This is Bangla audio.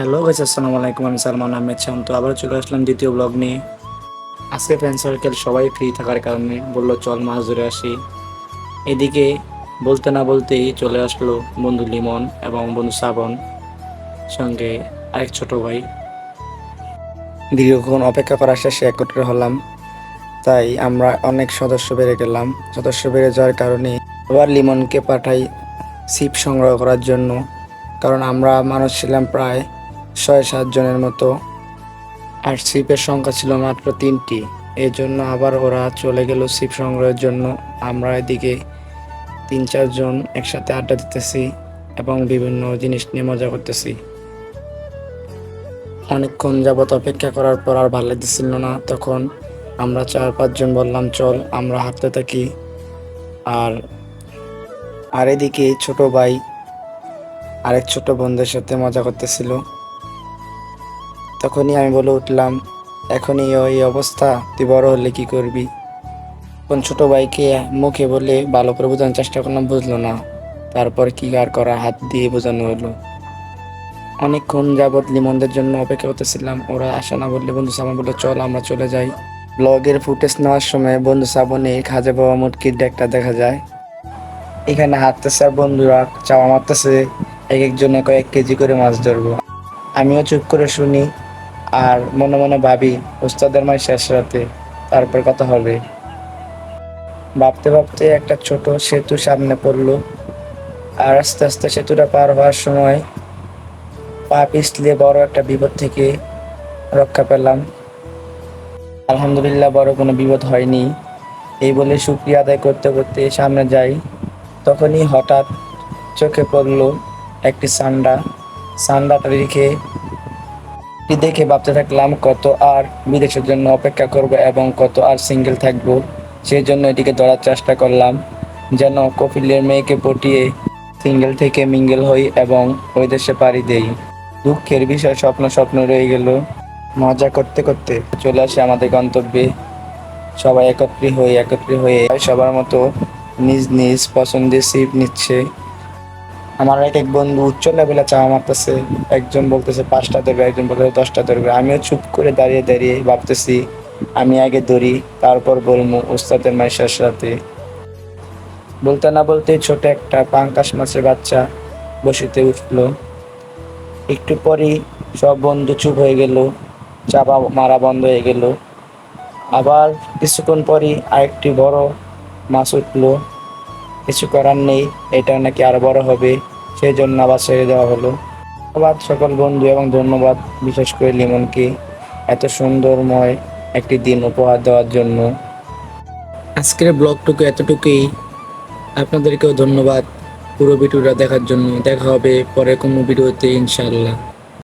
হ্যালো গাইস আসসালামু আলাইকুম আমি সালমান আহমেদ শান্ত আবার চলে আসলাম দ্বিতীয় ব্লগ নিয়ে। আজকে ফ্রেন্ড সার্কেল সবাই ফ্রি থাকার কারণে বলল, চল মাছ ধরে আসি। এদিকে বলতে না বলতেই চলে আসলো বন্ধু লিমন এবং বন্ধু শ্রাবণ, সঙ্গে আরেক ছোট ভাই। দীর্ঘক্ষণ অপেক্ষা করার শেষে একত্রে হলাম। তাই আমরা অনেক সদস্য বেড়ে গেলাম। সদস্য বেড়ে যাওয়ার কারণে আবার লিমনকে পাঠাই সিপ সংগ্রহ করার জন্য। কারণ আমরা মানুষ ছিলাম প্রায় ছয় সাত জনের মতো। আর সিপের সংখ্যা ছিল মাত্র তিনটি। এই জন্য আবার ওরা চলে গেল সিপ সংগ্রহের জন্য। আমরা এদিকে তিন চারজন একসাথে আড্ডা দিতেছি এবং বিভিন্ন জিনিস নিয়ে মজা করতেছি। অনেকক্ষণ যাবত অপেক্ষা করার পর আর ভালো লাগতেছিল না। তখন আমরা চার পাঁচজন বললাম, চল, আমরা হাঁটতে থাকি। আর আর এদিকে ছোট ভাই আরেক ছোট বন্ধুদের সাথে মজা করতেছিল। তখনই আমি বলে উঠলাম, এখনই ওই অবস্থা, তুই বড় হলে কি করবি? কোন ছোট ভাইকে মুখে বলে ভালো করে বোঝানোর চেষ্টা করলাম, বুঝলো না। তারপর কি আর করা, হাত দিয়ে বোঝানো হলো। অনেকক্ষণ যাবৎ লিমনদের জন্য অপেক্ষা করতেছিলাম। ওরা আসে না বললে বন্ধু সাবন বলল, চল, আমরা চলে যাই। ব্লগের ফুটেজ নেওয়ার সময় বন্ধু সাবনে খাজা বাবা মুটকির ডেকটা দেখা যায়। এখানে হাঁটতেছে আর বন্ধুরা চাওয়া মারতেছে, এক একজনে কয়েক কেজি করে মাছ ধরবো। আমিও চুপ করে শুনি আর মনে মনে ভাবি ওস্তাদের মাই শেষ রাতে, তারপর কথা হবে। ভাবতে ভাবতে একটা ছোট সেতু সামনে পড়ল, আর আস্তে আস্তে সেতুটা পার হওয়ার সময় পা পিছলে বড় একটা বিপদ থেকে রক্ষা পেলাম। আলহামদুলিল্লাহ বড় কোনো বিপদ হয়নি। এই বলে শুক্রিয়া আদায় করতে করতে সামনে যাই। তখনই হঠাৎ চোখে পড়ল একটি সান্ডা। সান্ডাটা রেখে এটি দেখে ভাবতে থাকলাম, কত আর বিদেশের জন্য অপেক্ষা করব এবং কত আর সিঙ্গেল থাকব। সেই জন্য এটিকে ধরার চেষ্টা করলাম, যেন কপিলের মেয়েকে পটিয়ে সিঙ্গেল থেকে মিঙ্গেল হই এবং ওই দেশে পাড়ি দেই। দুঃখের বিষয় স্বপ্ন স্বপ্ন রয়ে গেল। মজা করতে করতে চলে আসে আমাদের গন্তব্যে। সবাই একত্রিত হয়ে একত্রিত হয়ে সবার মতো নিজ নিজ পছন্দের সিট নিচ্ছে। আমার এক এক বন্ধু উচ্চ লেভেলে চাওয়া মারতেছে, একজন বলতেছে পাঁচটা ধরবে, একজন বলতেছে দশটা ধরবে। আমিও চুপ করে দাঁড়িয়ে দাঁড়িয়ে ভাবতেছি, আমি আগে ধরি, তারপর বলব উস্তাদের মায়ের রাতে বলতে না বলতে ছোট একটা পাঙ্কাশ মাছের বাচ্চা বসিতে উঠল। একটু পরেই সব বন্ধু চুপ হয়ে গেল, চাপা মারা বন্ধ হয়ে গেল। আবার কিছুক্ষণ পরই আরেকটি বড় মাছ উঠল। কিছু করার নেই, এটা নাকি আরও বড় হবে। সেই জন্য আবার ছেড়ে দেওয়া হলো। ধন্যবাদ সকল বন্ধু এবং ধন্যবাদ বিশেষ করে লিমনকে এত সুন্দরময় একটি দিন উপহার দেওয়ার জন্য। আজকের ব্লগটুকু এতটুকুই। আপনাদেরকেও ধন্যবাদ পুরো ভিডিওটা দেখার জন্য। দেখা হবে পরে কোনো ভিডিওতে, ইনশাআল্লাহ।